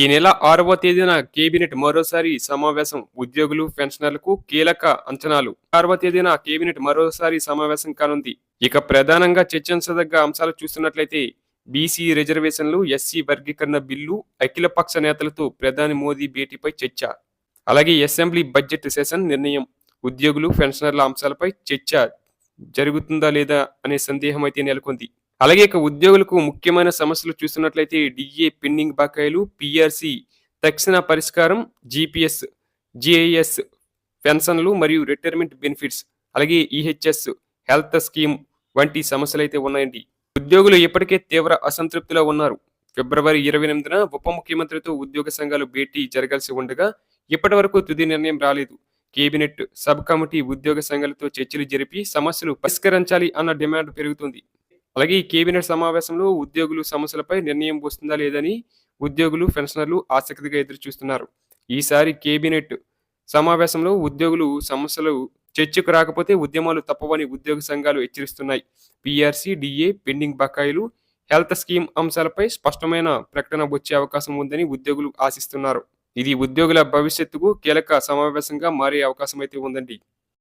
ఈ నెల ఆరవ తేదీన కేబినెట్ మరోసారి సమావేశం ఉద్యోగులు పెన్షనర్లకు కీలక అంచనాలు. ఆరవ తేదీన కేబినెట్ మరోసారి సమావేశం కానుంది. ఇక ప్రధానంగా చర్చించదగ్గ అంశాలు చూస్తున్నట్లయితే బీసీ రిజర్వేషన్లు ఎస్సీ వర్గీకరణ బిల్లు అఖిలపక్ష నేతలతో ప్రధాని మోదీ భేటీపై చర్చ. అలాగే అసెంబ్లీ బడ్జెట్ సెషన్ నిర్ణయం. ఉద్యోగులు పెన్షనర్ల అంశాలపై చర్చ జరుగుతుందా లేదా అనే సందేహం అయితే నెలకొంది. అలాగే ఇక ఉద్యోగులకు ముఖ్యమైన సమస్యలు చూస్తున్నట్లయితే డిఏ పెండింగ్ బకాయిలు పిఆర్సి తక్షణ పరిష్కారం జిపిఎస్ జిఐఎస్ పెన్షన్లు మరియు రిటైర్మెంట్ బెనిఫిట్స్ అలాగే ఈహెచ్ఎస్ హెల్త్ స్కీమ్ వంటి సమస్యలు అయితే ఉన్నాయండి. ఉద్యోగులు ఇప్పటికే తీవ్ర అసంతృప్తిలో ఉన్నారు. ఫిబ్రవరి ఇరవై ఎనిమిదిన ఉప ముఖ్యమంత్రితో ఉద్యోగ సంఘాలు భేటీ జరగాల్సి ఉండగా ఇప్పటి వరకు తుది నిర్ణయం రాలేదు. కేబినెట్ సబ్ కమిటీ ఉద్యోగ సంఘాలతో చర్చలు జరిపి సమస్యలు పరిష్కరించాలి అన్న డిమాండ్ పెరుగుతుంది. అలాగే ఈ కేబినెట్ సమావేశంలో ఉద్యోగులు సమస్యలపై నిర్ణయం వస్తుందా లేదని ఉద్యోగులు పెన్షనర్లు ఆసక్తిగా ఎదురు చూస్తున్నారు ఈసారి కేబినెట్ సమావేశంలో ఉద్యోగులు సమస్యలు చర్చకు రాకపోతే ఉద్యమాలు తప్పవని ఉద్యోగ సంఘాలు హెచ్చరిస్తున్నాయి. పిఆర్సీ డిఏ పెండింగ్ బకాయిలు హెల్త్ స్కీమ్ అంశాలపై స్పష్టమైన ప్రకటన వచ్చే అవకాశం ఉందని ఉద్యోగులు ఆశిస్తున్నారు. ఇది ఉద్యోగుల భవిష్యత్తుకు కీలక సమావేశంగా మారే అవకాశం అయితే ఉందండి.